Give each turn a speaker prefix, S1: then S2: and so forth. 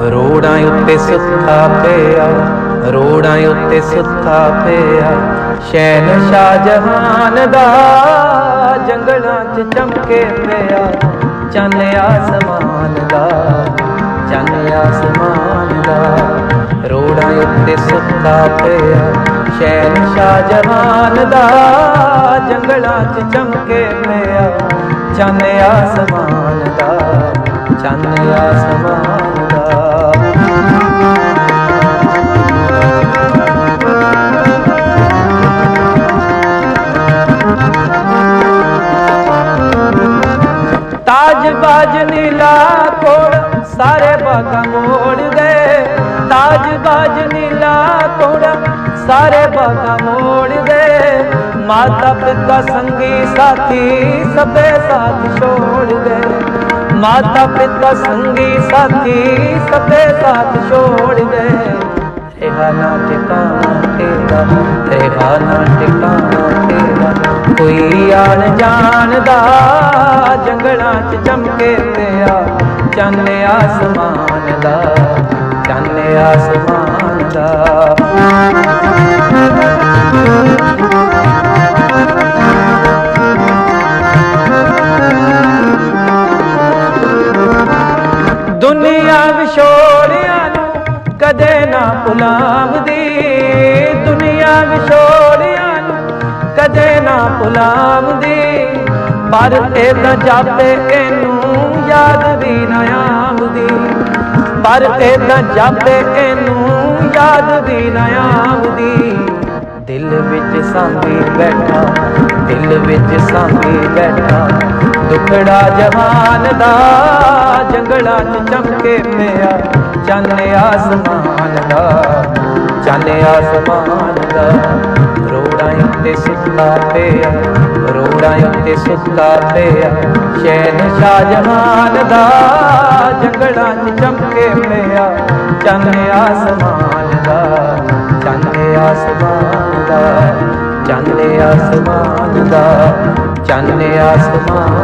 S1: ਰੋੜਾਂ ਉੱਤੇ ਸੁੱਤਾ ਪਿਆ, ਰੋੜਾਂ ਉੱਤੇ ਸੁੱਤਾ ਪਿਆ। ਸ਼ੈਨ ਸ਼ਾਹਜਹਾਨ ਦਾ ਜੰਗਲਾਂ 'ਚ ਚਮਕੇ ਪਿਆ। ਚੰਨ ਆਸਮਾਨ ਦਾ, ਚੰਨ ਆਸਮਾਨ ਦਾ ਰੋੜਾਂ ਉੱਤੇ ਸੁੱਤਾ ਪਿਆ। ਸ਼ੈਨ ਸ਼ਾਹਜਹਾਨ ਦਾ ਜੰਗਲਾਂ 'ਚ ਚਮਕੇ ਪਿਆ। ਚੰਨ ਆਸਮਾਨ ਦਾ, ਚੰਨ ਆਸਮਾਨ ਤਾਜ ਬਾਜ ਨੀਲਾ ਕੋੜ ਸਾਰੇ ਬਾਗਾ ਮੋੜ ਗਏ। ਤਾਜ ਬਾਜ ਨੀਲਾ ਕੋੜ ਸਾਰੇ ਬਾਗਾ ਮੋੜ ਗਏ। ਮਾਤਾ ਪਿਤਾ ਸੰਗੀ ਸਾਥੀ ਸਭੇ ਸਾਥ ਛੋੜ ਗਏ। ਮਾਤਾ ਪਿਤਾ ਸੰਗੀ ਸਾਥੀ ਸਭੇ ਸਾਥ ਛੋੜ ਗਏ। ਰਿਹਾ ਨਾ ਟਿਕਾਣਾ ਤੇਰਾ ਰਿਹਾ ਨਾ ਟਿਕਾਣਾ ਤੇਰਾ ਕੋਈ ਆਣ ਜਾਣਦਾ ਜੰਗਲਾਂ 'ਚ ਚਮਕੇ ਪਿਆ ਚੰਨ ਆਸਮਾਨ ਦਾ, ਚੰਨ ਆਸਮਾਨ ਦਾ। ਦੁਨੀਆ ਵਿਛੋੜਿਆਂ ਨੂੰ ਕਦੇ ਨਾ ਭੁਲਾਵਦੀ ਦੁਨੀਆ ਵਿਛੋੜਿਆਂ ਨੂੰ ਕਦੇ ਨਾ ਭੁਲਾਵਦੀ ਪਰ ਇਹਦਾ ਤਾਂ ਜਾਪੇ ਇਹਨੂੰ ਯਾਦ ਵੀ ਨਾ ਆਵਦੀ ਪਰ ਇਹਦਾ ਤਾਂ ਜਾਪੇ ਇਹਨੂੰ ਯਾਦ ਵੀ ਨਾ ਆਵਦੀ ਦਿਲ ਵਿੱਚ ਸਾਂਭੀ ਬੈਠਾ, ਦਿਲ ਵਿੱਚ ਸਾਂਭੀ ਬੈਠਾ। ਦੁਖੜਾ ਜਹਾਨ ਦਾ ਜੰਗਲਾਂ 'ਚ ਚਮਕੇ ਪਿਆ। ਚੰਨ ਆਸਮਾਨ ਦਾ ਚੰਨ ਆਸਮਾਨ ਦਾ। ਰੋੜਾਂ ਉੱਤੇ ਸੁੱਤਾ ਪਿਆ। ਰੋੜਾਂ ਉੱਤੇ ਸੁੱਤਾ ਪਿਆ ਸ਼ੈਨ ਸ਼ਾਹਜਹਾਨ ਦਾ ਜੰਗਲਾਂ 'ਚ ਚਮਕੇ ਪਿਆ ਚੰਨ ਆਸਮਾਨ ਦਾ, ਚੰਨ ਆਸਮਾਨ ਦਾ, ਚੰਨ ਆਸਮਾਨ ਦਾ, ਚੰਨ ਆਸਮਾਨ